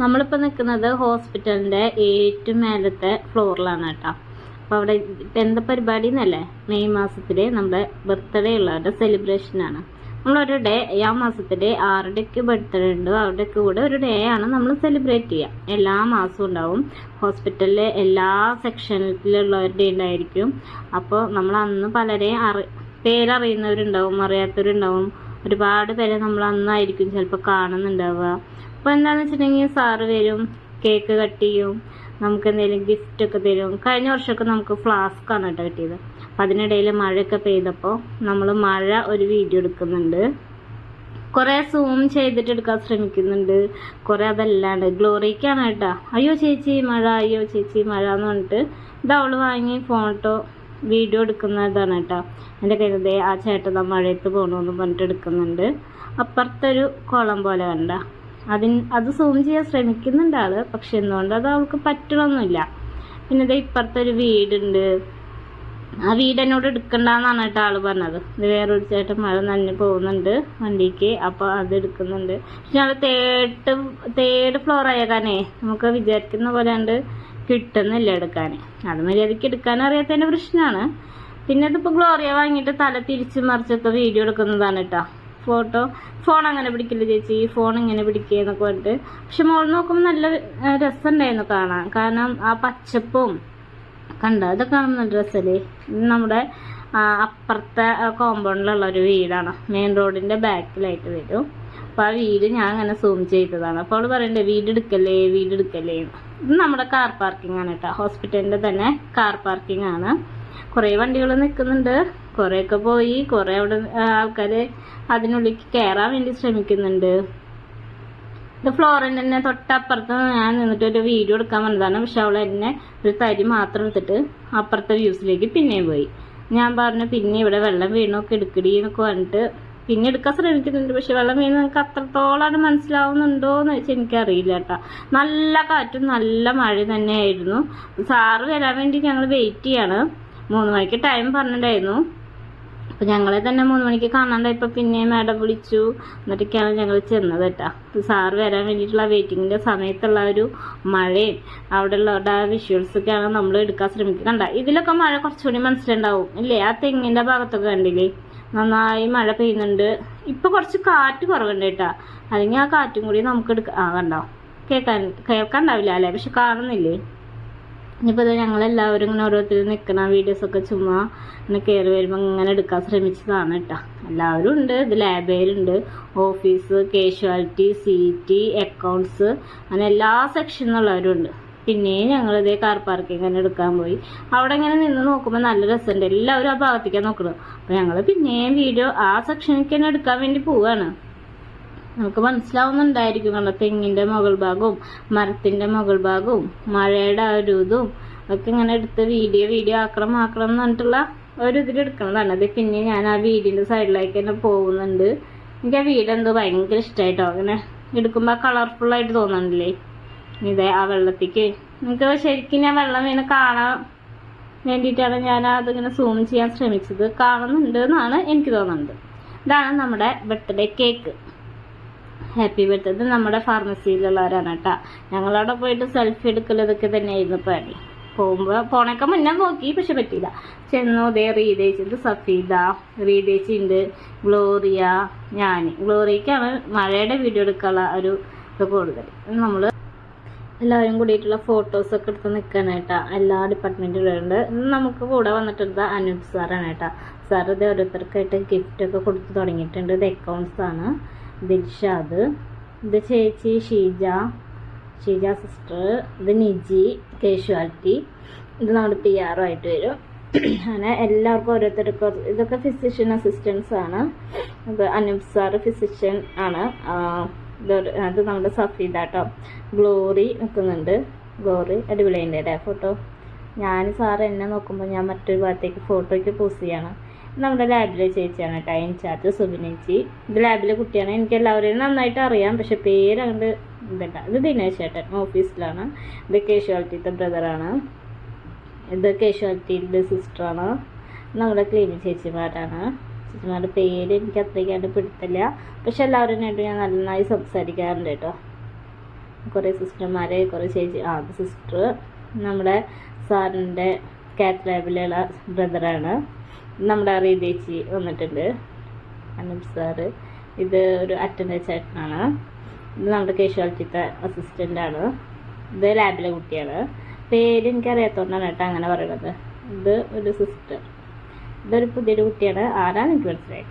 നമ്മളിപ്പോൾ നിൽക്കുന്നത് ഹോസ്പിറ്റലിന്റെ ഏറ്റവും മേലത്തെ ഫ്ലോറിലാണ് കേട്ടോ. അപ്പോൾ അവിടെ ഇപ്പം എന്താ പരിപാടി എന്നല്ലേ മെയ് മാസത്തിൽ നമ്മുടെ ബർത്ത്ഡേ ഉള്ളവരുടെ സെലിബ്രേഷനാണ് നമ്മളൊരു ഡേ ആ മാസത്തിൽ ആരുടെയൊക്കെ ബർത്ത്ഡേ ഉണ്ടോ അവരുടെയൊക്കെ കൂടെ ഒരു ഡേ ആണ് നമ്മൾ സെലിബ്രേറ്റ് ചെയ്യുക എല്ലാ മാസവും ഉണ്ടാവും. ഹോസ്പിറ്റലിലെ എല്ലാ സെക്ഷനിലുള്ളവരുടെ ഉണ്ടായിരിക്കും. അപ്പോൾ നമ്മൾ അന്ന് പലരെയും അറി പേരറിയുന്നവരുണ്ടാവും അറിയാത്തവരുണ്ടാവും. ഒരുപാട് പേരെ നമ്മൾ അന്നായിരിക്കും ചിലപ്പോൾ കാണുന്നുണ്ടാവുക. അപ്പോൾ എന്താണെന്ന് വെച്ചിട്ടുണ്ടെങ്കിൽ സാറ് വരും കേക്ക് കട്ട് ചെയ്യും നമുക്ക് എന്തെങ്കിലും ഗിഫ്റ്റ് ഒക്കെ തരും. കഴിഞ്ഞ വർഷമൊക്കെ നമുക്ക് ഫ്ലാസ്ക് ആണ് കേട്ടോ കിട്ടിയത്. അപ്പം അതിനിടയിൽ മഴയൊക്കെ പെയ്തപ്പോൾ നമ്മൾ മഴ ഒരു വീഡിയോ എടുക്കുന്നുണ്ട്. കുറേ സൂം ചെയ്തിട്ട് എടുക്കാൻ ശ്രമിക്കുന്നുണ്ട്. കുറേ അതല്ലാണ്ട്. ഗ്ലോറിക്കാണ് കേട്ടോ. അയ്യോ ചേച്ചി മഴ. അയ്യോ ചേച്ചി മഴ എന്ന് പറഞ്ഞിട്ട് ഇത് അവൾ വാങ്ങി ഫോട്ടോ വീഡിയോ എടുക്കുന്നതാണ് കേട്ടോ. എന്റെ കയ്യിൽ ആ ചേട്ടൻ മഴയത്ത് പോകണമെന്ന് പറഞ്ഞിട്ട് എടുക്കുന്നുണ്ട്. അപ്പുറത്തൊരു കുളം പോലെ കണ്ട. അതിന് അത് സൂം ചെയ്യാൻ ശ്രമിക്കുന്നുണ്ട് ആൾ. പക്ഷെ എന്തുകൊണ്ട് അത് അവൾക്ക് പറ്റണമൊന്നുമില്ല പിന്നെ ഇത് ഇപ്പുറത്തെ ഒരു വീടുണ്ട്. ആ വീട് എന്നോട് എടുക്കണ്ടെന്നാണ് കേട്ടോ ആൾ പറഞ്ഞത്. ഇത് വേറൊരു ചേട്ടൻ മഴ നനഞ്ഞ് പോകുന്നുണ്ട് വണ്ടിക്ക് അപ്പോൾ അത് എടുക്കുന്നുണ്ട്. പക്ഷെ ഞങ്ങൾ തേർഡ് തേർഡ് ഫ്ലോർ ആയ കാരണേ നമുക്ക് വിചാരിക്കുന്ന പോലെ ഉണ്ട് കിട്ടുന്നില്ല എടുക്കാൻ അത് മര്യാദയ്ക്ക് എടുക്കാൻ അറിയാത്തതിന്റെ പ്രശ്നമാണ് പിന്നെ ഇതിപ്പോൾ ഗ്ലോറിയ വാങ്ങിയിട്ട് തല തിരിച്ച് മറിച്ചൊക്കെ വീഡിയോ എടുക്കുന്നതാണ് കേട്ടോ. ഫോട്ടോ. ഫോൺ അങ്ങനെ പിടിക്കില്ല ചേച്ചി. ഫോൺ ഇങ്ങനെ പിടിക്കുക എന്നൊക്കെ പറഞ്ഞിട്ട്. പക്ഷെ മോൾ നോക്കുമ്പോൾ നല്ല രസമുണ്ടായിരുന്നു കാണാൻ. കാരണം ആ പച്ചപ്പും കണ്ട? ഇതൊക്കെ കാണുന്ന ഡ്രസ്സല്ലേ നമ്മുടെ അപ്പുറത്തെ കോമ്പൗണ്ടിലുള്ള ഒരു വീടാണ്. മെയിൻ റോഡിന്റെ ബാക്കിലായിട്ട് വരും. അപ്പോൾ ആ വീട് ഞാൻ അങ്ങനെ സൂം ചെയ്തതാണ്. അപ്പോൾ അവൾ പറയണ്ടേ വീട് എടുക്കല്ലേ? വീട് എടുക്കല്ലേ. ഇത് നമ്മുടെ കാർ പാർക്കിംഗ് ആണ് കേട്ടോ. ഹോസ്പിറ്റലിന്റെ തന്നെ കാർ പാർക്കിംഗ് ആണ്. കുറേ വണ്ടികൾ നിൽക്കുന്നുണ്ട് കുറേയൊക്കെ പോയി കുറേ അവിടെ ആൾക്കാർ അതിനുള്ളിൽ കയറാൻ വേണ്ടി ശ്രമിക്കുന്നുണ്ട്. ഇത് ഫ്ലോറിന്റെ തന്നെ തൊട്ടപ്പുറത്ത് ഞാൻ നിന്നിട്ട് ഒരു വീഡിയോ എടുക്കാൻ വന്നതാണ്. പക്ഷെ അവൾ എന്നെ ഒരു തരി മാത്രം എടുത്തിട്ട് അപ്പുറത്തെ വ്യൂസിലേക്ക് പിന്നെയും പോയി. ഞാൻ പറഞ്ഞു പിന്നെ ഇവിടെ വെള്ളം വീണൊക്കെ എടുക്കടി എന്നൊക്കെ പറഞ്ഞിട്ട് പിന്നെ എടുക്കാൻ ശ്രമിക്കുന്നുണ്ട്. പക്ഷെ വെള്ളം വീണ് നിങ്ങൾക്ക് അത്രത്തോളം മനസ്സിലാവുന്നുണ്ടോ എന്ന് വെച്ചാൽ എനിക്കറിയില്ല കേട്ടോ. നല്ല കാറ്റും നല്ല മഴ തന്നെയായിരുന്നു. സാറ് വരാൻ വേണ്ടി ഞങ്ങൾ വെയിറ്റ് ചെയ്യാണ്. മൂന്ന് മണിക്ക് ടൈം പറഞ്ഞിട്ടുണ്ടായിരുന്നു. അപ്പൊ ഞങ്ങളെ തന്നെ മൂന്ന് മണിക്ക് കാണാണ്ടായപ്പോ പിന്നെ മാഡം വിളിച്ചു. എന്നിട്ടൊക്കെയാണ് ഞങ്ങൾ ചെന്നത് കേട്ടാ. സാർ വരാൻ വേണ്ടിയിട്ടുള്ള വെയിറ്റിങ്ങിന്റെ സമയത്തുള്ള ഒരു മഴയും അവിടെയുള്ള ആ വിഷ്വൽസൊക്കെയാണ് നമ്മൾ എടുക്കാൻ ശ്രമിക്കുക. കണ്ട ഇതിലൊക്കെ മഴ കുറച്ചുകൂടി മനസ്സിലുണ്ടാവും ഇല്ലേ? ആ തെങ്ങിന്റെ ഭാഗത്തൊക്കെ കണ്ടില്ലേ? നന്നായി മഴ പെയ്യുന്നുണ്ട്. ഇപ്പൊ കുറച്ച് കാറ്റ് കുറവുണ്ട് കേട്ടാ. അല്ലെങ്കിൽ ആ കാറ്റും കൂടി നമുക്ക് എടുക്കാം ആ കണ്ടോ? കേൾക്കാൻ കേൾക്കാണ്ടാവില്ല അല്ലേ? പക്ഷെ കാണുന്നില്ലേ? ഇനിയിപ്പോൾ ഞങ്ങളെല്ലാവരും ഇങ്ങനെ ഓരോരുത്തർ നിൽക്കണ വീഡിയോസൊക്കെ ചുമ്മാ ഇങ്ങനെ കയറി വരുമ്പോൾ ഇങ്ങനെ എടുക്കാൻ ശ്രമിച്ചതാണ് കേട്ടോ എല്ലാവരും ഉണ്ട് ഇത് ലാബേലുണ്ട് office casualty C T accounts അങ്ങനെ എല്ലാ സെക്ഷനിലുള്ളവരും ഉണ്ട്. പിന്നെയും ഞങ്ങൾ ഇതേ കാർ പാർക്കിംഗ് തന്നെ എടുക്കാൻ പോയി. അവിടെ ഇങ്ങനെ നിന്ന് നോക്കുമ്പോൾ നല്ല രസമുണ്ട്. എല്ലാവരും ആ ഭാഗത്തേക്കാണ് നോക്കുന്നത് അപ്പോൾ ഞങ്ങൾ പിന്നെയും വീഡിയോ ആ സെക്ഷനിലേക്ക് തന്നെ എടുക്കാൻ വേണ്ടി പോവുകയാണ് നമുക്ക് മനസ്സിലാവുന്നുണ്ടായിരിക്കും കാരണം തെങ്ങിന്റെ മുകൾ ഭാഗവും മരത്തിന്റെ മുകൾ ഭാഗവും മഴയുടെ ആ ഒരു ഇതും. ഒക്കെ ഇങ്ങനെ എടുത്ത് വീഡിയോ വീഡിയോ ആക്കണം ആക്കണം എന്ന് പറഞ്ഞിട്ടുള്ള ഒരു ഇതിൽ എടുക്കണതാണ്. അത് പിന്നെ ഞാൻ ആ വീടിന്റെ സൈഡിലേക്ക് തന്നെ പോകുന്നുണ്ട്. എനിക്ക് ആ വീട് എന്തോ ഭയങ്കര ഇഷ്ടമായിട്ടോ അങ്ങനെ എടുക്കുമ്പോൾ കളർഫുൾ ആയിട്ട് തോന്നുന്നില്ലേ ഇതേ ആ വെള്ളത്തേക്ക്. നിങ്ങൾക്ക് ശരിക്കും ഞാൻ വെള്ളം വീണ് കാണാൻ വേണ്ടിയിട്ടാണ് ഞാൻ അതിങ്ങനെ സൂം ചെയ്യാൻ ശ്രമിച്ചത്. കാണുന്നുണ്ട് എന്നാണ് എനിക്ക് തോന്നുന്നത്. ഇതാണ് നമ്മുടെ ബർത്ത്ഡേ കേക്ക് ഹാപ്പി ബർത്ത്ഡേ ഇത് നമ്മുടെ ഫാർമസിയിലുള്ളവരാണ് കേട്ടോ. ഞങ്ങളവിടെ പോയിട്ട് സെൽഫി എടുക്കൽ ഇതൊക്കെ തന്നെയായിരുന്നു പണി പോകുമ്പോൾ പോണേക്ക മുന്നേ നോക്കി പക്ഷെ പറ്റിയില്ല. ചെന്നു ദേ റീതേച്ചി ഉണ്ട് സഫീദ റീതേച്ചി ഉണ്ട് ഗ്ലോറിയ ഞാൻ ഗ്ലോറിയക്കാണ് മഴയുടെ വീഡിയോ എടുക്കാനുള്ള ഒരു ഇത് കൂടുതൽ. നമ്മൾ എല്ലാവരും കൂടിയിട്ടുള്ള ഫോട്ടോസൊക്കെ എടുത്ത് നിൽക്കാനാണ് കേട്ടാ. എല്ലാ ഡിപ്പാർട്ട്മെന്റിലുണ്ട് ഉണ്ട് നമുക്ക് കൂടെ വന്നിട്ടുള്ളത് അനൂപ് സാറാണ് കേട്ടാ. സാർ ഇത് ഓരോരുത്തർക്കായിട്ട് ഗിഫ്റ്റൊക്കെ കൊടുത്ത് തുടങ്ങിയിട്ടുണ്ട്. ഇത് അക്കൗണ്ട്സ് ആണ്. ദിൽഷാദ് ഇത് ചേച്ചി ഷീജ ഷീജ സിസ്റ്റർ ഇത് നിജി കേശുവാലിറ്റി ഇത് നമ്മുടെ പി ആർ ആയിട്ട് വരും. അങ്ങനെ എല്ലാവർക്കും ഓരോരുത്തർക്കും ഇതൊക്കെ ഫിസിഷ്യൻ അസിസ്റ്റൻസ് ആണ്. ഇത് അനൂപ് സാർ ഫിസിഷ്യൻ ആണ്. അത് നമ്മുടെ സഫീദ കേട്ടോ ഗ്ലോറി നിൽക്കുന്നുണ്ട് ഗ്ലോറി അടിപൊളിയുണ്ട് ഫോട്ടോ ഞാൻ സാറ് എന്നെ നോക്കുമ്പോൾ ഞാൻ മറ്റൊരു ഭാഗത്തേക്ക് ഫോട്ടോയ്ക്ക് പോസ് ചെയ്യാണ്. നമ്മുടെ ലാബിലെ ചേച്ചിയാണ് കേട്ടോ ഇൻചാർജ് സുബിനേച്ചി ഇത് ലാബിലെ കുട്ടിയാണ്. എനിക്ക് എല്ലാവരെയും നന്നായിട്ട് അറിയാം. പക്ഷെ പേര് അങ്ങോട്ട് ഇതല്ല. ഇത് ദിനേശ് ചേട്ടൻ ഓഫീസിലാണ്. ഇത് കേശുവാലിറ്റിത്തെ ബ്രദറാണ് ഇത് കേശുവാലിറ്റിയുടെ സിസ്റ്ററാണ് നമ്മുടെ ക്ലീനിക് ചേച്ചിമാരാണ്. ചേച്ചിമാരുടെ പേര് എനിക്ക് അത്രയ്ക്കാണ്ട് പിടുത്തില്ല. പക്ഷെ എല്ലാവരും ആയിട്ട് ഞാൻ നന്നായി സംസാരിക്കാറുണ്ട് കേട്ടോ. കുറേ സിസ്റ്റർമാരെ കുറേ ചേച്ചി ആ സിസ്റ്റർ നമ്മുടെ സാറിന്റെ കാത്ത് ലാബിലുള്ള ബ്രദറാണ് നമ്മുടെ അറിയ ചേച്ചി വന്നിട്ടുണ്ട്. അനൂപ് സാറ് ഇത് ഒരു അറ്റൻഡ് ചേട്ടനാണ്. ഇത് നമ്മുടെ കേശുവാലിറ്റിത്തെ അസിസ്റ്റന്റാണ് ഇത് ലാബിലെ കുട്ടിയാണ്. പേര് എനിക്കറിയാത്തതുകൊണ്ടാണ് കേട്ടോ അങ്ങനെ പറയണത്. ഇത് ഒരു സിസ്റ്റർ ഇതൊരു പുതിയൊരു കുട്ടിയാണ്. ആരാണ് എനിക്ക് മനസ്സിലായി